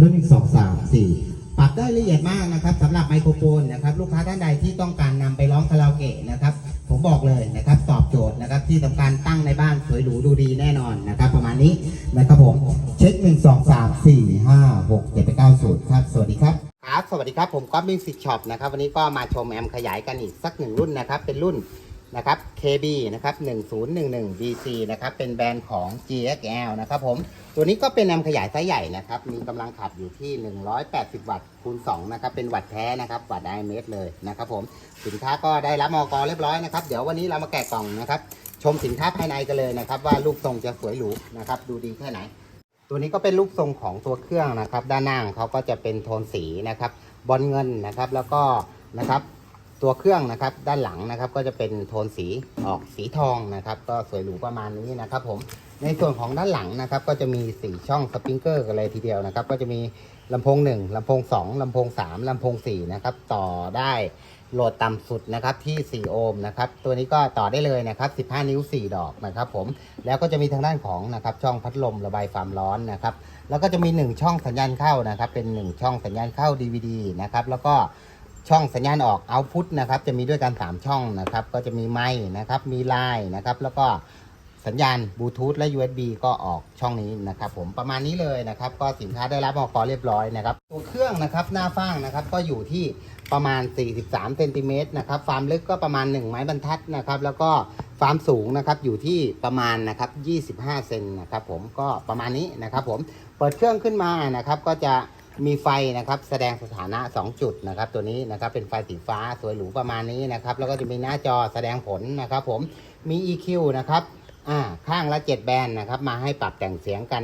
เริ่มหนึ่งสองสามสี่ปรับได้ละเอียดมากนะครับสำหรับไมโครโฟนนะครับลูกค้าท่านใดที่ต้องการนำไปร้องคาราโอเกะนะครับ ผมบอกเลยนะครับตอบโจทย์นะครับที่สำคัญตั้งในบ้านสวยหรูดูดีแน่นอนนะครับ ประมาณนี้นะครับผมเช็คหนึ่งสองสามสี่ห้าหกเจ็ดแปดเก้าศูนย์ครับสวัสดีครับครับสวัสดีครับผมก๊อฟมิวสิกช็อปนะครับวันนี้ก็มาชมแอมขยายกันอีกสักหนึ่งรุ่นนะครับเป็นรุ่น นะครับ KB นะครับ 1011 BC นะครับ เป็นแบรนด์ของ GXL นะครับผม ตัวนี้ก็เป็นแอมขยายไซส์ใหญ่นะครับ มีกำลังขับอยู่ที่ 180 วัตต์คูณ2นะครับ เป็นวัตต์แท้นะครับ วัตต์ไดเมตรเลยนะครับผม สินค้าก็ได้รับมอกเรียบร้อยนะครับ เดี๋ยววันนี้เรามาแกะกล่องนะครับ ชมสินค้าภายในกันเลยนะครับ ว่ารูปทรงจะสวยหรูนะครับ ดูดีแค่ไหน ตัวนี้ก็เป็นรูปทรงของตัวเครื่องนะครับ ด้านหน้างเขาก็จะเป็นโทนสีนะครับ บอลเงินนะครับ แล้วก็นะครับ ตัวเครื่องนะครับด้านหลังนะครับก็จะเป็นโทนสีออกสีทองนะครับ ก็สวยหรูประมาณนี้นะครับผมในส่วนของด้านหลังนะครับก็จะมีสี่ช่องสปริงเกอร์กันเลยทีเดียวนะครับ ก็จะมีลำโพง 1ลำโพง 2ลำโพง 3ลำโพง4นะครับต่อได้โหลดต่ำสุดนะครับที่ 4 โอห์มนะครับตัวนี้ก็ต่อได้เลยนะครับ 15 นิ้ว 4 ดอกนะครับผมแล้วก็จะมีทางด้านของนะครับช่องพัดลมระบายความร้อนนะครับแล้วก็จะมี 1 ช่องสัญญาณเข้านะครับเป็น 1 ช่องสัญญาณเข้า DVD นะครับแล้วก็ ช่องสัญญาณออกเอาพุทนะครับ จะมีด้วยกัน 3 ช่องนะครับ ก็จะมีไม้นะครับ มีไลน์นะครับ แล้วก็สัญญาณบลูทูธและ USB ก็ออกช่องนี้นะครับผมประมาณนี้เลยนะครับ ก็สินค้าได้รับมอกอเรียบร้อยนะครับ ตัวเครื่องนะครับหน้าฟ้างนะครับ ก็อยู่ที่ประมาณ 43เซนติเมตรนะครับความลึกก็ประมาณ 1 ไม้บรรทัดนะครับ แล้วก็ความสูงนะครับอยู่ที่ประมาณนะครับ25เซนนะครับผมก็ประมาณนี้นะครับผมเปิดเครื่องขึ้นมานะครับ ก็จะ มีไฟนะครับแสดงสถานะ 2 จุดนะครับ ตัวนี้นะครับเป็นไฟสีฟ้าสวยหรูประมาณนี้นะครับ แล้วก็จะมีหน้าจอแสดงผลนะครับผมมี EQ นะครับอ่าข้างละ 7 แบนนะครับ มาให้ปรับแต่งเสียงกัน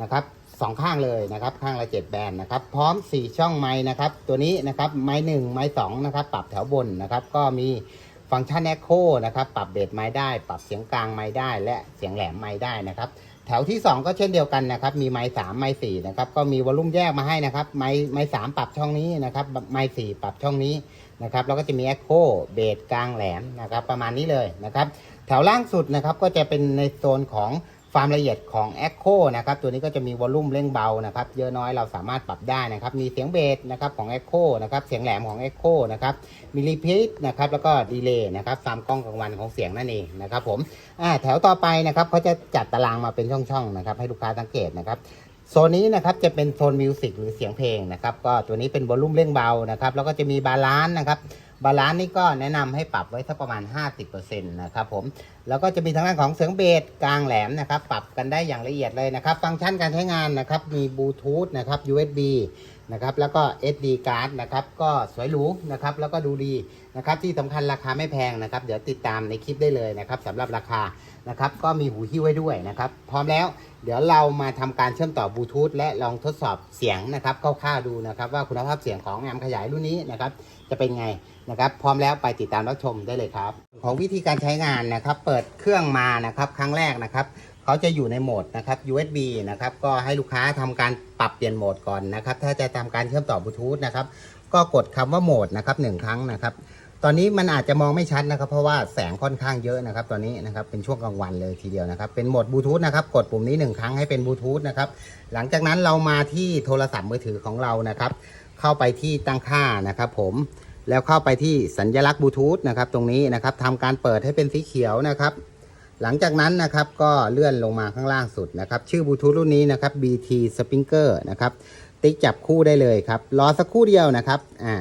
นะครับสองข้างเลยนะครับ ข้างละ 7 แบนนะครับ พร้อม 4 ช่องไม้นะครับ ตัวนี้นะครับไม้1ไม้2นะครับ ปรับแถวบนนะครับ ก็มีฟังก์ชัน Echo นะครับ ปรับเบสไม้ได้ ปรับเสียงกลางไม้ได้ และเสียงแหลมไม้ได้นะครับ แถวที่ 2 ก็เช่นเดียวกันนะครับ มีไม้สามไม้สี่นะครับ ก็มีวอลลุ่มแยกมาให้นะครับ ไม้ไม้สามปรับช่องนี้นะครับ ไม้สี่ปรับช่องนี้นะครับ แล้วก็จะมีแอคโคเบสกลางแหลมนะครับ ประมาณนี้เลยนะครับ แถวล่างสุดนะครับ ก็จะเป็นในโซนของ ความละเอียดของ Echo นะครับตัวนี้ก็จะมีวอลลุ่มเร่งเบานะครับเยอะน้อยเราสามารถปรับได้นะครับมีเสียงเบสนะครับของ Echo นะครับเสียงแหลมของ Echo นะครับมีรีพีทนะครับแล้วก็ดีเลย์นะครับตามกล้องกลางวันของเสียงนั่นเองนะครับผมอ่าแถวต่อไปนะครับเขาจะจัดตารางมาเป็นช่องๆนะครับให้ลูกค้าสังเกตนะครับโซนนี้นะครับจะเป็นโซนมิวสิกหรือเสียงเพลงนะครับก็ตัวนี้เป็นวอลลุ่มเร่งเบานะครับแล้วก็จะมีบาลานซ์นะครับบาลานซ์นี่ก็แนะนำให้ปรับไว้สักประมาณ 50%นะครับผม แล้วก็จะมีทางด้านของเสียงเบสกลางแหลมนะครับ ปรับกันได้อย่างละเอียดเลยนะครับ ฟังก์ชันการใช้งานนะครับ มีบลูทูธนะครับ USB นะครับ แล้วก็ SD card นะครับ ก็สวยหรูนะครับ แล้วก็ดูดีนะครับ ที่สำคัญราคาไม่แพงนะครับ เดี๋ยวติดตามในคลิปได้เลยนะครับสำหรับราคานะครับ ก็มีหูหิ้วไว้ด้วยนะครับ พร้อมแล้ว เดี๋ยวเรามาทำการเชื่อมต่อบลูทูธและลองทดสอบเสียงนะครับคร่าวๆดูนะครับ ว่าคุณภาพเสียงของแอมขยายรุ่นนี้นะครับ จะเป็นไงนะครับ พร้อมแล้วไปติดตามรับชมได้เลยครับ ของวิธีการใช้งานนะครับ เปิดเครื่องมานะครับครั้งแรกนะครับเขาจะอยู่ในโหมดนะครับ USB นะครับก็ให้ลูกค้าทำการปรับเปลี่ยนโหมดก่อนนะครับ ถ้าจะทำการเชื่อมต่อบลูทูธนะครับ ก็กดคำว่าโหมดนะครับหนึ่งครั้งนะครับ ตอนนี้มันอาจจะมองไม่ชัดนะครับ เพราะว่าแสงค่อนข้างเยอะนะครับ ตอนนี้นะครับเป็นช่วงกลางวันเลยทีเดียวนะครับ เป็นโหมดบลูทูธนะครับ กดปุ่มนี้หนึ่งครั้งให้เป็นบลูทูธนะครับ หลังจากนั้นเรามาที่โทรศัพท์มือถือของเรานะครับ เข้าไปที่ตั้งค่านะครับ ผม แล้วเข้าไปที่สัญลักษณ์บลูทูธนะครับตรงนี้นะครับทำการเปิดให้เป็นสีเขียวนะครับ หลังจากนั้นนะครับก็เลื่อนลงมาข้างล่างสุดนะครับ ชื่อบลูทูธรุ่นนี้นะครับ BT Springer นะครับ ติ๊กจับคู่ได้เลยครับ รอสักครู่เดียวนะครับอ่า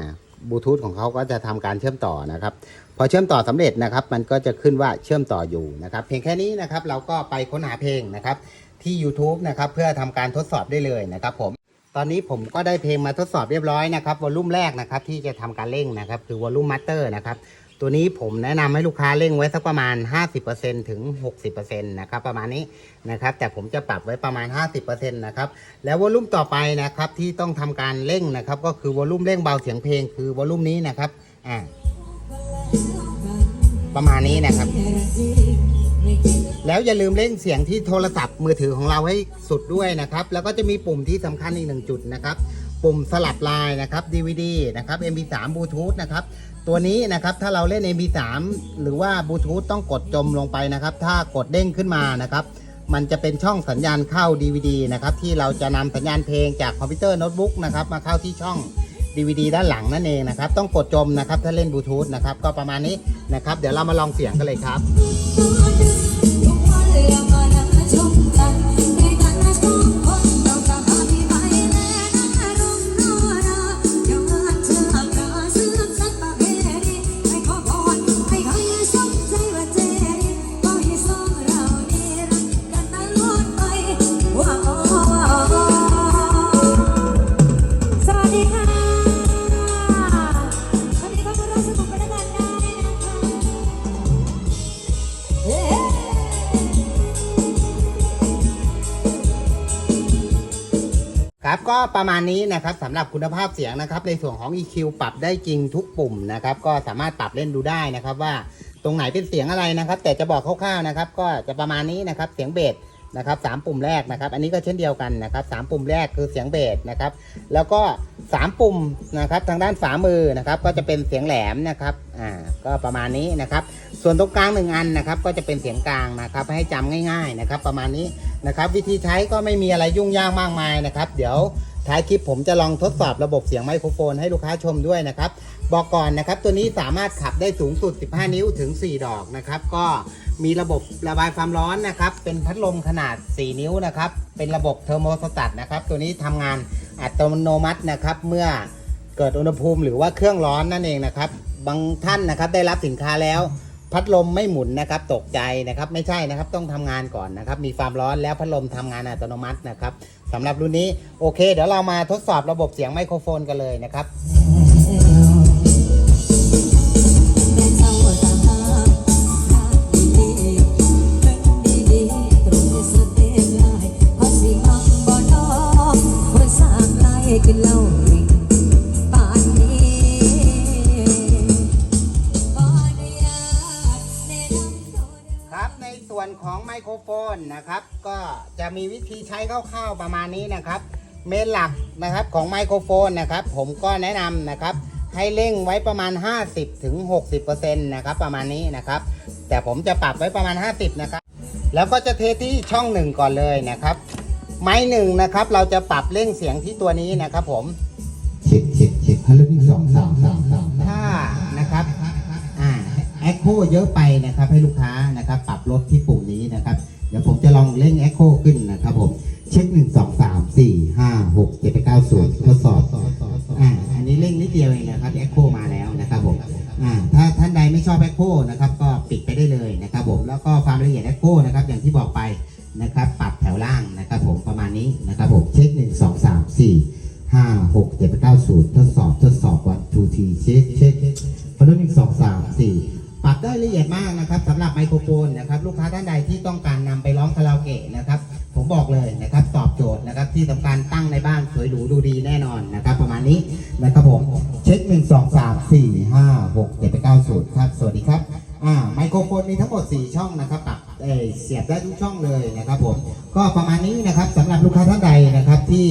บลูทูธของเขาก็จะทำการเชื่อมต่อนะครับ พอเชื่อมต่อสำเร็จนะครับ มันก็จะขึ้นว่าเชื่อมต่ออยู่นะครับ เพียงแค่นี้นะครับเราก็ไปค้นหาเพลงนะครับที่ YouTube นะครับเพื่อทำการทดสอบได้เลยนะครับผม ตอนนี้ผมก็ได้เพลงมาทดสอบเรียบร้อยนะครับวอลลุ่มแรกนะครับที่จะทำการเร่งนะครับ คือวอลลุ่มมัตเตอร์นะครับตัวนี้ผมแนะนำให้ลูกค้าเร่งไว้สักประมาณ 50%ถึง 60%นะครับประมาณนี้นะครับ แต่ผมจะปรับไว้ประมาณ 50%นะครับแล้ววอลลุ่มต่อไปนะครับที่ต้องทำการเร่งนะครับ ก็คือวอลลุ่มเร่งเบาเสียงเพลง คือวอลลุ่มนี้นะครับอ่าประมาณนี้นะครับ แล้วอย่าลืมเร่งเสียงที่โทรศัพท์มือถือของเราให้สุดด้วยนะครับ แล้วก็จะมีปุ่มที่สำคัญอีกหนึ่งจุดนะครับ ปุ่มสลับลายนะครับ DVD นะครับ MP3 Bluetooth นะครับตัวนี้นะครับถ้าเราเล่น MP3 หรือว่า Bluetooth ต้องกดจมลงไปนะครับ ถ้ากดเด้งขึ้นมานะครับ มันจะเป็นช่องสัญญาณเข้า DVD นะครับที่เราจะนำสัญญาณเพลงจากคอมพิวเตอร์โน้ตบุ๊กนะครับมาเข้าที่ช่อง DVD ด้านหลังนั่นเองนะครับ ต้องกดจมนะครับถ้าเล่นบลูทูธนะครับก็ประมาณนี้นะครับ เดี๋ยวเรามาลองเสียงกันเลยครับ ทุก ก็ประมาณนี้นะครับสำหรับคุณภาพเสียงนะครับ ในส่วนของ EQ ปรับได้จริงทุกปุ่มนะครับ ก็สามารถปรับเล่นดูได้นะครับว่าตรงไหนเป็นเสียงอะไรนะครับ แต่จะบอกคร่าวๆนะครับ ก็จะประมาณนี้นะครับ เสียงเบส นะครับสามปุ่มแรกนะครับ อันนี้ก็เช่นเดียวกันนะครับสามปุ่มแรกคือเสียงเบสนะครับ แล้วก็สามปุ่มนะครับทางด้านฝามือนะครับ ก็จะเป็นเสียงแหลมนะครับอ่าก็ประมาณนี้นะครับ ส่วนตรงกลางหนึ่งอันนะครับ ก็จะเป็นเสียงกลางนะครับ ให้จำง่ายๆนะครับ ประมาณนี้นะครับ วิธีใช้ก็ไม่มีอะไรยุ่งยากมากมายนะครับ เดี๋ยวท้ายคลิปผมจะลองทดสอบระบบเสียงไมโครโฟนให้ลูกค้าชมด้วยนะครับ บอกก่อนนะครับ ตัวนี้สามารถขับได้สูงสุด 15 นิ้วถึง 4 ดอกนะครับ ก็ มีระบบระบายความร้อนนะครับ เป็นพัดลมขนาด 4 นิ้วนะครับ เป็นระบบเทอร์โมสตัตนะครับ ตัวนี้ทำงานอัตโนมัตินะครับ เมื่อเกิดอุณหภูมิหรือว่าเครื่องร้อนนั่นเองนะครับ บางท่านนะครับได้รับสินค้าแล้ว พัดลมไม่หมุนนะครับ ตกใจนะครับ ไม่ใช่นะครับ ต้องทำงานก่อนนะครับ มีความร้อนแล้วพัดลมทำงานอัตโนมัตินะครับสำหรับรุ่นนี้โอเค เดี๋ยวเรามาทดสอบระบบเสียงไมโครโฟนกันเลยนะครับ ไล่กินเหล้าริงป่านนี้ขออนุญาตแนะนำตัว ครับในส่วนของไมโครโฟนนะครับ ก็จะมีวิธีใช้คร่าวๆประมาณนี้นะครับ เมนหลักนะครับของไมโครโฟนนะครับ ผมก็แนะนำนะครับ ให้เร่งไว้ประมาณ 50ถึง60%นะครับประมาณนี้นะครับ แต่ผมจะปรับไว้ประมาณ 50 นะครับ แล้วก็จะเทที่ช่องหนึ่งก่อนเลยนะครับ ไม้หนึ่งนะครับ เราจะปรับเร่งเสียงที่ตัวนี้นะครับ ผมเช็คเช็คเช็คฮัลโหลหนึ่สองสามสามสามถ้านะครับอ่าแอคโคเยอะไปนะครับ ให้ลูกค้านะครับ ปรับลดที่ปุ่มนี้นะครับ เดี๋ยวผมจะลองเร่งแอคโคขึ้นนะครับ ผมเช็คหนึ่งสองสามสี่ห้าหกเจ็ดแปดเก้าศูนย์ทดสอบอ่าอันนี้เร่งนิดเดียวเองนะครับแอคโคมาแล้วนะครับผมอ่าถ้าท่านใดไม่ชอบแอคโคนะครับ ก็ปิดไปได้เลยนะครับ ผมแล้วก็ความละเอียดแอคโคนะครับ อย่างที่บอกไปนะครับ ปรับ นะครับผมเช็คหนึ่งสองสามสี่ห้าหกเจ็ดแปดเก้าศูนย์ทดสอบทดสอบวันทูทีเช็คเช็คพอหนึ่งสองสามสี่ปรับได้ละเอียดมากนะครับสำหรับไมโครโฟนนะครับลูกค้าท่านใดที่ต้องการนำไปร้องคาราโอเกะนะครับ ผมบอกเลยนะครับตอบโจทย์นะครับที่สำคัญตั้งในบ้านสวยหรูดูดีแน่นอนนะครับประมาณนี้นะครับผมเช็คหนึ่งสองสามสี่ห้าหกเจ็ดแปดเก้าศูนย์ครับสวัสดีครับอ่าไมโครโฟนมีทั้งหมด 4 ช่องนะครับปรับ เสียบได้ทุกช่องเลยนะครับผมก็ประมาณนี้นะครับสำหรับลูกค้าท่านใดนะครับ ที่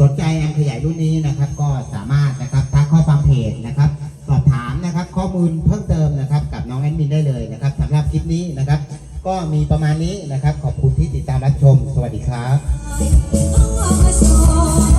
สนใจแอมขยายรุ่นนี้นะครับ ก็สามารถนะครับทักข้อความเพจนะครับ สอบถามนะครับข้อมูลเพิ่มเติมนะครับ กับน้องแอดมินได้เลยนะครับสำหรับคลิปนี้นะครับ ก็มีประมาณนี้นะครับ ขอบคุณที่ติดตามรับชม สวัสดีครับ